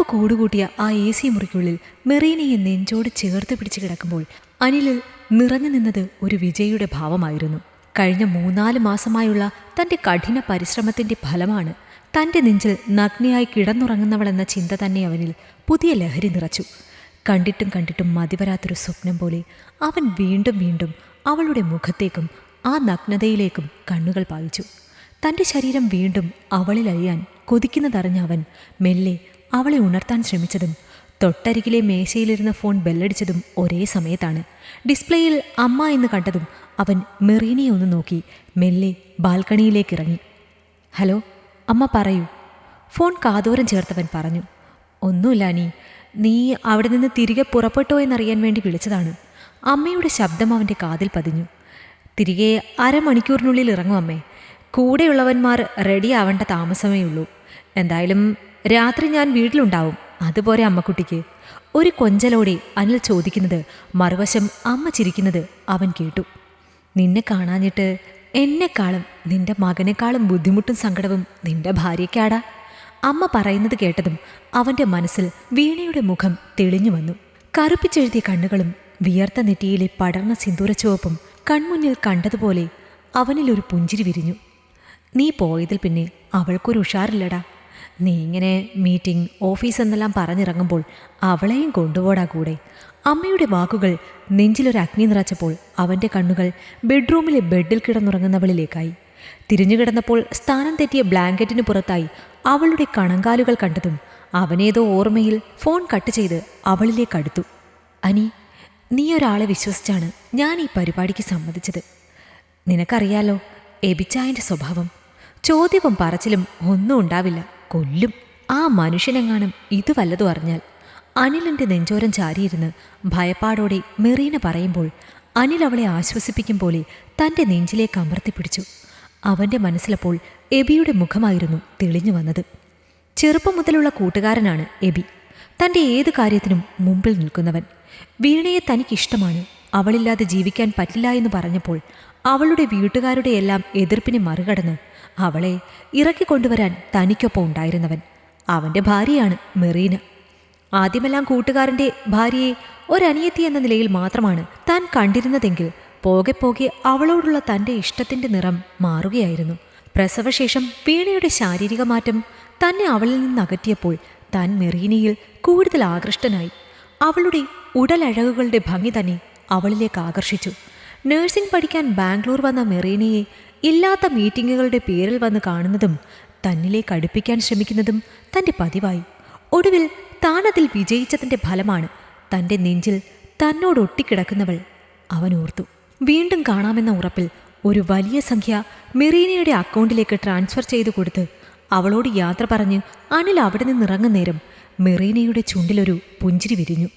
തണുപ്പ് കൂടുകൂട്ടിയ ആ A C മുറിക്കുള്ളിൽ മെറീനയെ നെഞ്ചോട് ചേർത്ത് പിടിച്ച് കിടക്കുമ്പോൾ അനിലിൽ നിറഞ്ഞു നിന്നത് ഒരു വിജയിയുടെ ഭാവമായിരുന്നു. കഴിഞ്ഞ മൂന്നാൽ മാസമായുള്ള തന്റെ കഠിന പരിശ്രമത്തിന്റെ ഫലമാണ് തന്റെ നെഞ്ചിൽ നഗ്നയായി കിടന്നുറങ്ങുന്നവളെന്ന ചിന്ത തന്നെ അവനിൽ പുതിയ ലഹരി നിറച്ചു. കണ്ടിട്ടും കണ്ടിട്ടും മതിവരാത്തൊരു സ്വപ്നം പോലെ അവൻ വീണ്ടും വീണ്ടും അവളുടെ മുഖത്തേക്കും ആ നഗ്നതയിലേക്കും കണ്ണുകൾ പായിച്ചു. തന്റെ ശരീരം വീണ്ടും അവളിൽ അഴിയാൻ കൊതിക്കുന്നതറിഞ്ഞ അവൻ മെല്ലെ അവളെ ഉണർത്താൻ ശ്രമിച്ചതും തൊട്ടരികിലെ മേശയിലിരുന്ന ഫോൺ ബെല്ലടിച്ചതും ഒരേ സമയത്താണ്. ഡിസ്പ്ലേയിൽ അമ്മ എന്ന് കണ്ടതും അവൻ മെറീനയെ ഒന്ന് നോക്കി മെല്ലെ ബാൽക്കണിയിലേക്ക് ഇറങ്ങി. ഹലോ അമ്മ പറയൂ. ഫോൺ കാതോരം ചേർത്തവൻ പറഞ്ഞു. ഒന്നുമില്ല നീ നീ അവിടെ നിന്ന് തിരികെ പുറപ്പെട്ടോ എന്നറിയാൻ വേണ്ടി വിളിച്ചതാണ്. അമ്മയുടെ ശബ്ദം അവന്റെ കാതിൽ പതിഞ്ഞു. തിരികെ അരമണിക്കൂറിനുള്ളിൽ ഇറങ്ങും അമ്മേ. കൂടെയുള്ളവന്മാർ റെഡി ആവേണ്ട താമസമേ ഉള്ളൂ. എന്തായാലും രാത്രി ഞാൻ വീട്ടിലുണ്ടാവും. അതുപോലെ അമ്മക്കുട്ടിക്ക്. ഒരു കൊഞ്ചലോടെ അനിൽ ചോദിക്കുന്നത് മറുവശം അമ്മ ചിരിക്കുന്നത് അവൻ കേട്ടു. നിന്നെ കാണാഞ്ഞിട്ട് എന്നെക്കാളും നിന്റെ മകനേക്കാളും ബുദ്ധിമുട്ടും സങ്കടവും നിന്റെ ഭാര്യയ്ക്കാടാ. അമ്മ പറയുന്നത് കേട്ടതും അവന്റെ മനസ്സിൽ വീണയുടെ മുഖം തെളിഞ്ഞു വന്നു. കറുപ്പിച്ചെഴുതിയ കണ്ണുകളും വിയർത്ത നെറ്റിയിലെ പടർന്ന സിന്ദൂരച്ചുവപ്പും കൺമുന്നിൽ കണ്ടതുപോലെ അവനിലൊരു പുഞ്ചിരി വിരിഞ്ഞു. നീ പോയതിൽ പിന്നെ അവൾക്കൊരു ഉഷാറില്ലടാ. നീ ഇങ്ങനെ മീറ്റിംഗ് ഓഫീസ് എന്നെല്ലാം പറഞ്ഞിറങ്ങുമ്പോൾ അവളെയും കൊണ്ടുപോടാ കൂടെ. അമ്മയുടെ വാക്കുകൾ നെഞ്ചിലൊരു അഗ്നി നിറച്ചപ്പോൾ അവന്റെ കണ്ണുകൾ ബെഡ്റൂമിലെ ബെഡിൽ കിടന്നുറങ്ങുന്നവളിലേക്കായി. തിരിഞ്ഞു കിടന്നപ്പോൾ സ്ഥാനം തെറ്റിയ ബ്ലാങ്കറ്റിന് പുറത്തായി അവളുടെ കണങ്കാലുകൾ കണ്ടതും അവനേതോ ഓർമ്മയിൽ ഫോൺ കട്ട് ചെയ്ത് അവളിലേക്ക് അടുത്തു. അനി നീ ഒരാളെ വിശ്വസിച്ചാണ് ഞാൻ ഈ പരിപാടിക്ക് സമ്മതിച്ചത്. നിനക്കറിയാലോ എബിച്ചായന്റെ സ്വഭാവം. ചോദ്യവും പറച്ചിലും ഒന്നും ഉണ്ടാവില്ല. കൊല്ലും. ആ മനുഷ്യനെങ്ങാനും ഇത് വല്ലതും അറിഞ്ഞാൽ അനിലിന്റെ നെഞ്ചോരം ചാരിയിരുന്ന് ഭയപ്പാടോടെ മെറീന പറയുമ്പോൾ അനിൽ അവളെ ആശ്വസിപ്പിക്കും പോലെ തന്റെ നെഞ്ചിലേക്ക് അമർത്തിപ്പിടിച്ചു അവന്റെ മനസ്സിലപ്പോൾ എബിയുടെ മുഖമായിരുന്നു തെളിഞ്ഞു വന്നത്. ചെറുപ്പം മുതലുള്ള കൂട്ടുകാരനാണ് എബി. തന്റെ ഏത് കാര്യത്തിനും മുമ്പിൽ നിൽക്കുന്നവൻ. വീണയെ തനിക്കിഷ്ടമാണ്. അവളില്ലാതെ ജീവിക്കാൻ പറ്റില്ല എന്ന് പറഞ്ഞപ്പോൾ അവളുടെ വീട്ടുകാരുടെ എല്ലാം എതിർപ്പിനെ മറികടന്ന് അവളെ ഇറക്കിക്കൊണ്ടുവരാൻ തനിക്കൊപ്പം ഉണ്ടായിരുന്നവൻ അവന്റെ ഭാര്യയാണ് മെറീന. ആദ്യമെല്ലാം കൂട്ടുകാരന്റെ ഭാര്യയെ ഒരനിയത്തി എന്ന നിലയിൽ മാത്രമാണ് താൻ കണ്ടിരുന്നതെങ്കിൽ പോകെ പോകെ അവളോടുള്ള തന്റെ ഇഷ്ടത്തിന്റെ നിറം മാറുകയായിരുന്നു. പ്രസവശേഷം വീണയുടെ ശാരീരിക മാറ്റം തന്നെ അവളിൽ നിന്ന് അകറ്റിയപ്പോൾ താൻ മെറീനയിൽ കൂടുതൽ ആകൃഷ്ടനായി. അവളുടെ ഉടലഴകുകളുടെ ഭംഗി തന്നെ അവളിലേക്ക് ആകർഷിച്ചു. നഴ്സിംഗ് പഠിക്കാൻ ബാംഗ്ലൂർ വന്ന മെറീനയെ ഇല്ലാത്ത മീറ്റിങ്ങുകളുടെ പേരിൽ വന്ന് കാണുന്നതും തന്നിലേക്ക് അടുപ്പിക്കാൻ ശ്രമിക്കുന്നതും തന്റെ പതിവായി. ഒടുവിൽ താൻ അതിൽ വിജയിച്ചതിന്റെ ഫലമാണ് തന്റെ നെഞ്ചിൽ തന്നോട് ഒട്ടിക്കിടക്കുന്നവൾ അവൻ ഓർത്തു. വീണ്ടും കാണാമെന്ന ഉറപ്പിൽ ഒരു വലിയ സംഖ്യ മെറീനയുടെ അക്കൗണ്ടിലേക്ക് ട്രാൻസ്ഫർ ചെയ്തു കൊടുത്ത് അവളോട് യാത്ര പറഞ്ഞ് അനിൽ അവിടെ നിന്നിറങ്ങും നേരം മെറീനയുടെ ചുണ്ടിലൊരു പുഞ്ചിരി വിരിഞ്ഞു.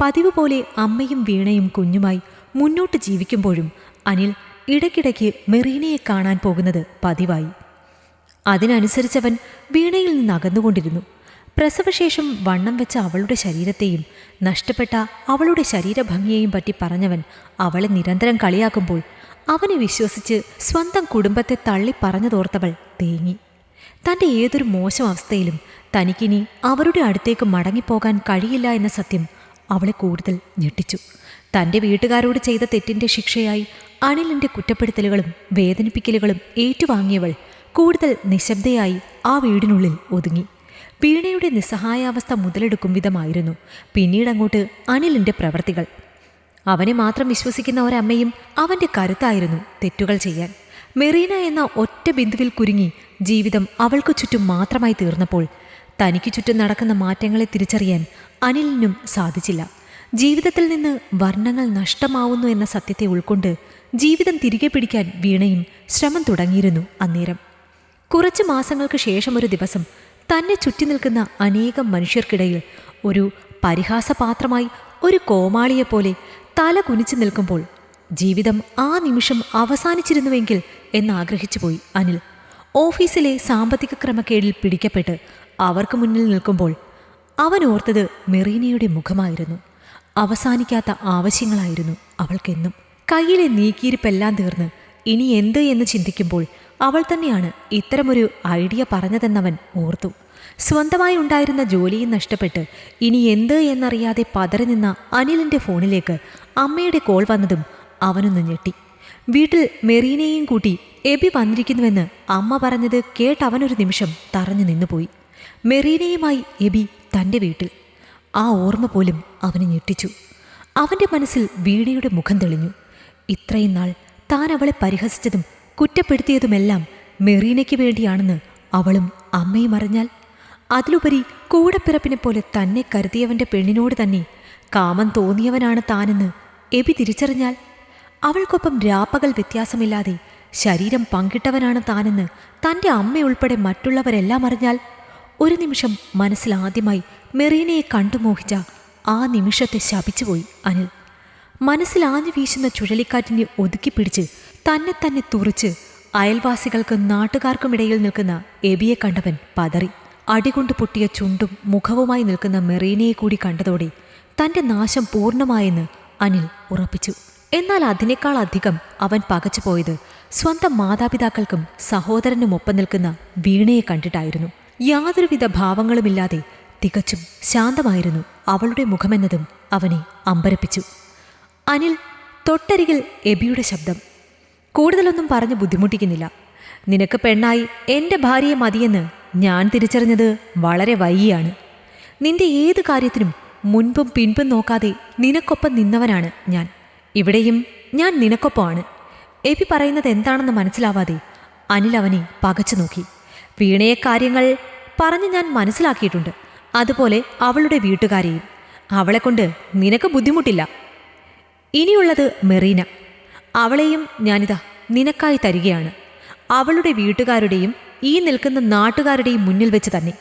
പതിവ് പോലെ അമ്മയും വീണയും കുഞ്ഞുമായി മുന്നോട്ട് ജീവിക്കുമ്പോഴും അനിൽ ഇടയ്ക്കിടയ്ക്ക് മെറീനയെ കാണാൻ പോകുന്നത് പതിവായി. അതിനനുസരിച്ചവൻ വീണയിൽ നിന്ന് അകന്നുകൊണ്ടിരുന്നു പ്രസവശേഷം വണ്ണം വെച്ച അവളുടെ ശരീരത്തെയും നഷ്ടപ്പെട്ട അവളുടെ ശരീരഭംഗിയെയും പറ്റി പറഞ്ഞവൻ അവളെ നിരന്തരം കളിയാക്കുമ്പോൾ അവനെ വിശ്വസിച്ച് സ്വന്തം കുടുംബത്തെ തള്ളി പറഞ്ഞതോർത്തവൾ തേങ്ങി. തന്റെ ഏതൊരു മോശം അവസ്ഥയിലും തനിക്കിനി അവരുടെ അടുത്തേക്ക് മടങ്ങിപ്പോകാൻ കഴിയില്ല എന്ന സത്യം അവളെ കൂടുതൽ ഞെട്ടിച്ചു. തന്റെ വീട്ടുകാരോട് ചെയ്ത തെറ്റിന്റെ ശിക്ഷയായി അനിലിന്റെ കുറ്റപ്പെടുത്തലുകളും വേദനിപ്പിക്കലുകളും ഏറ്റുവാങ്ങിയവൾ കൂടുതൽ നിശബ്ദയായി ആ വീടിനുള്ളിൽ ഒതുങ്ങി. വീണയുടെ നിസ്സഹായാവസ്ഥ മുതലെടുക്കും വിധമായിരുന്നു. പിന്നീടങ്ങോട്ട് അനിലിന്റെ പ്രവർത്തികൾ. അവനെ മാത്രം വിശ്വസിക്കുന്ന ഒരമ്മയും അവന്റെ കരുത്തായിരുന്നു തെറ്റുകൾ ചെയ്യാൻ. മെറീന എന്ന ഒറ്റ ബിന്ദുവിൽ കുരുങ്ങി ജീവിതം അവൾക്ക് ചുറ്റും മാത്രമായി തീർന്നപ്പോൾ തനിക്ക് ചുറ്റും നടക്കുന്ന മാറ്റങ്ങളെ തിരിച്ചറിയാൻ അനിലിനും സാധിച്ചില്ല. ജീവിതത്തിൽ നിന്ന് വർണങ്ങൾ നഷ്ടമാവുന്നു എന്ന സത്യത്തെ ഉൾക്കൊണ്ട് ജീവിതം തിരികെ പിടിക്കാൻ വീണയും ശ്രമം തുടങ്ങിയിരുന്നു അന്നേരം. കുറച്ച് മാസങ്ങൾക്ക് ശേഷം ഒരു ദിവസം തന്നെ ചുറ്റി നിൽക്കുന്ന അനേകം മനുഷ്യർക്കിടയിൽ ഒരു പരിഹാസപാത്രമായി ഒരു കോമാളിയെപ്പോലെ തല കുനിച്ചു നിൽക്കുമ്പോൾ ജീവിതം ആ നിമിഷം അവസാനിച്ചിരുന്നുവെങ്കിൽ എന്നാഗ്രഹിച്ചു പോയി അനിൽ. ഓഫീസിലെ സാമ്പത്തിക ക്രമക്കേടിൽ പിടിക്കപ്പെട്ട് അവർക്ക് മുന്നിൽ നിൽക്കുമ്പോൾ അവൻ ഓർത്തത് മെറീനയുടെ മുഖമായിരുന്നു. അവസാനിക്കാത്ത ആവശ്യങ്ങളായിരുന്നു അവൾക്കെന്നും. കയ്യിലെ നീക്കിയിരിപ്പെല്ലാം തീർന്ന് ഇനി എന്ത് എന്ന് ചിന്തിക്കുമ്പോൾ അവൾ തന്നെയാണ് ഇത്തരമൊരു ഐഡിയ പറഞ്ഞതെന്നവൻ ഓർത്തു. സ്വന്തമായി ഉണ്ടായിരുന്ന ജോലിയും നഷ്ടപ്പെട്ട് ഇനി എന്ത് എന്നറിയാതെ പതറി നിന്ന അനിലിന്റെ ഫോണിലേക്ക് അമ്മയുടെ കോൾ വന്നതും അവനൊന്ന് ഞെട്ടി. വീട്ടിൽ മെറീനയെയും കൂട്ടി എബി വന്നിരിക്കുന്നുവെന്ന് അമ്മ പറഞ്ഞത് കേട്ടവനൊരു നിമിഷം തറഞ്ഞു നിന്നുപോയി. മെറീനയുമായി എബി തന്റെ വീട്ടിൽ. ആ ഓർമ്മ പോലും അവനെ ഞെട്ടിച്ചു. അവന്റെ മനസ്സിൽ വീണയുടെ മുഖം തെളിഞ്ഞു. ഇത്രയും നാൾ താൻ അവളെ പരിഹസിച്ചതും കുറ്റപ്പെടുത്തിയതുമെല്ലാം മെറീനയ്ക്ക് വേണ്ടിയാണെന്ന് അവളും അമ്മയും അറിഞ്ഞാൽ അതിലുപരി കൂടപ്പിറപ്പിനെ പോലെ തന്നെ കരുതിയവന്റെ പെണ്ണിനോട് തന്നെ കാമം തോന്നിയവനാണ് താനെന്ന് എബി തിരിച്ചറിഞ്ഞാൽ അവൾക്കൊപ്പം രാപ്പകൽ വ്യത്യാസമില്ലാതെ ശരീരം പങ്കിട്ടവനാണ് താനെന്ന് തന്റെ അമ്മയുൾപ്പെടെ മറ്റുള്ളവരെല്ലാം അറിഞ്ഞാൽ ഒരു നിമിഷം മനസ്സിൽ ആദ്യമായി മെറീനയെ കണ്ടുമോഹിച്ച ആ നിമിഷത്തെ ശപിച്ചുപോയി അനിൽ. മനസ്സിൽ ആഞ്ഞു വീശുന്ന ചുഴലിക്കാറ്റിനെ ഒതുക്കിപ്പിടിച്ച് തന്നെ തന്നെ തുറിച്ച് അയൽവാസികൾക്കും നാട്ടുകാർക്കുമിടയിൽ നിൽക്കുന്ന എബിയെ കണ്ടവൻ പതറി. അടികൊണ്ട് പൊട്ടിയ ചുണ്ടും മുഖവുമായി നിൽക്കുന്ന മെറീനയെ കൂടി കണ്ടതോടെ തന്റെ നാശം പൂർണമായെന്ന് അനിൽ ഉറപ്പിച്ചു. എന്നാൽ അതിനേക്കാൾ അധികം അവൻ പകച്ചുപോയത് സ്വന്തം മാതാപിതാക്കൾക്കും സഹോദരനുമൊപ്പം നിൽക്കുന്ന വീണയെ കണ്ടിട്ടായിരുന്നു. യാതൊരുവിധ ഭാവങ്ങളുമില്ലാതെ തികച്ചും ശാന്തമായിരുന്നു അവളുടെ മുഖമെന്നതും അവനെ അമ്പരപ്പിച്ചു. അനിൽ തൊട്ടരികിൽ എബിയുടെ ശബ്ദം. കൂടുതലൊന്നും പറഞ്ഞ് ബുദ്ധിമുട്ടിക്കുന്നില്ല. നിനക്ക് പെണ്ണായി എന്റെ ഭാര്യയെ മതിയെന്ന് ഞാൻ തിരിച്ചറിഞ്ഞത് വളരെ വൈകിയാണ്. നിന്റെ ഏത് കാര്യത്തിനും മുൻപും പിൻപും നോക്കാതെ നിനക്കൊപ്പം നിന്നവനാണ് ഞാൻ. ഇവിടെയും ഞാൻ നിനക്കൊപ്പമാണ്. എബി പറയുന്നത് എന്താണെന്ന് മനസ്സിലാവാതെ അനിൽ അവനെ പകച്ചു നോക്കി. വീണയെ കാര്യങ്ങൾ പറഞ്ഞ് ഞാൻ മനസ്സിലാക്കിയിട്ടുണ്ട്. അതുപോലെ അവളുടെ വീട്ടുകാരെയും. അവളെക്കൊണ്ട് നിനക്ക് ബുദ്ധിമുട്ടില്ല. ഇനിയുള്ളത് മെറീന. അവളെയും ഞാനിതാ നിനക്കായി തരികയാണ്. അവളുടെ വീട്ടുകാരുടെയും ഈ നിൽക്കുന്ന നാട്ടുകാരുടെയും മുന്നിൽ വെച്ച് തന്നെ.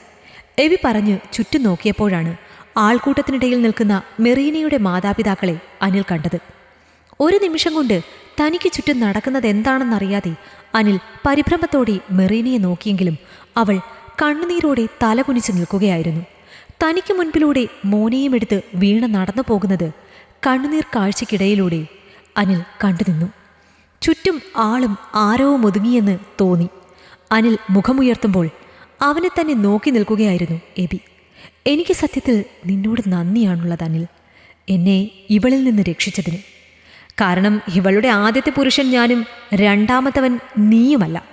എവി പറഞ്ഞ് ചുറ്റും നോക്കിയപ്പോഴാണ് ആൾക്കൂട്ടത്തിനിടയിൽ നിൽക്കുന്ന മെറീനയുടെ മാതാപിതാക്കളെ അനിൽ കണ്ടത്. ഒരു നിമിഷം കൊണ്ട് തനിക്ക് ചുറ്റും നടക്കുന്നത് എന്താണെന്നറിയാതെ അനിൽ പരിഭ്രമത്തോടെ മെറീനയെ നോക്കിയെങ്കിലും അവൾ കണ്ണുനീരോടെ തലകുനിച്ച് നിൽക്കുകയായിരുന്നു. തനിക്ക് മുൻപിലൂടെ മോനെയും എടുത്ത് വീണ നടന്നു പോകുന്നത് കണ്ണുനീർ കാഴ്ചക്കിടയിലൂടെ അനിൽ കണ്ടുനിന്നു ചുറ്റും ആളും ആരവും ഒതുങ്ങിയെന്ന് തോന്നി. അനിൽ മുഖമുയർത്തുമ്പോൾ അവനെ തന്നെ നോക്കി നിൽക്കുകയായിരുന്നു എബി. എനിക്ക് സത്യത്തിൽ നിന്നോട് നന്ദിയാണുള്ളത് അനിൽ. എന്നെ ഇവളിൽ നിന്ന് രക്ഷിച്ചതിന്. കാരണം ഇവളുടെ ആദ്യത്തെ പുരുഷൻ ഞാനും രണ്ടാമത്തവൻ നീയുമല്ല.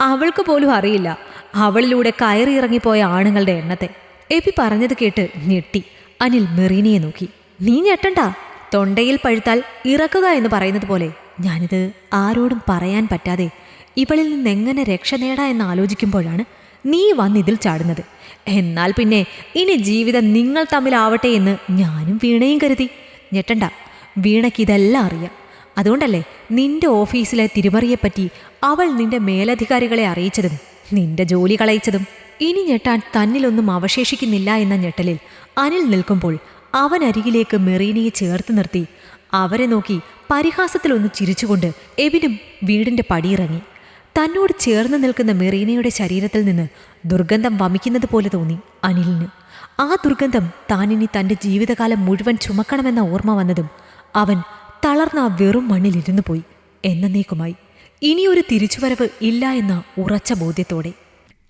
അവൾക്ക് പോലും അറിയില്ല അവളിലൂടെ കയറിയിറങ്ങിപ്പോയ ആണുങ്ങളുടെ എണ്ണത്തെ. എബി പറഞ്ഞത് കേട്ട് ഞെട്ടി. അനിൽ മെറീനയെ നോക്കി. നീ ഞെട്ടണ്ട. തൊണ്ടയിൽ പഴുത്താൽ ഇറക്കുക എന്ന് പറയുന്നത് പോലെ ഞാനിത് ആരോടും പറയാൻ പറ്റാതെ ഇവളിൽ നിന്ന് എങ്ങനെ രക്ഷ നേടാ എന്ന് ആലോചിക്കുമ്പോഴാണ് നീ വന്നിതിൽ ചാടുന്നത്. എന്നാൽ പിന്നെ ഇനി ജീവിതം നിങ്ങൾ തമ്മിലാവട്ടെ എന്ന് ഞാനും വീണയും കരുതി. ഞെട്ടണ്ട. വീണയ്ക്ക് ഇതെല്ലാം അറിയാം. അതുകൊണ്ടല്ലേ നിന്റെ ഓഫീസിലെ തിരുമറിയെപ്പറ്റി അവൾ നിന്റെ മേലധികാരികളെ അറിയിച്ചതും നിന്റെ ജോലി കളയിച്ചതും ഇനി ഞെട്ടാൻ തന്നിലൊന്നും അവശേഷിക്കുന്നില്ല എന്ന ഞെട്ടലിൽ അനിൽ നിൽക്കുമ്പോൾ അവൻ അരികിലേക്ക് മെറീനയെ ചേർത്ത് നിർത്തി. അവരെ നോക്കി പരിഹാസത്തിലൊന്ന് ചിരിച്ചുകൊണ്ട് എബിനും വീടിന്റെ പടിയിറങ്ങി. തന്നോട് ചേർന്ന് നിൽക്കുന്ന മെറീനയുടെ ശരീരത്തിൽ നിന്ന് ദുർഗന്ധം വമിക്കുന്നത് പോലെ തോന്നി അനിലിന്. ആ ദുർഗന്ധം താനിനി തന്റെ ജീവിതകാലം മുഴുവൻ ചുമക്കണമെന്ന ഓർമ്മ വന്നതും അവൻ തളർന്ന ആ വെറും മണ്ണിലിരുന്നു പോയി. എന്നേക്കുമായി. ഇനിയൊരു തിരിച്ചുവരവ് ഇല്ല എന്ന ഉറച്ച ബോധ്യത്തോടെ.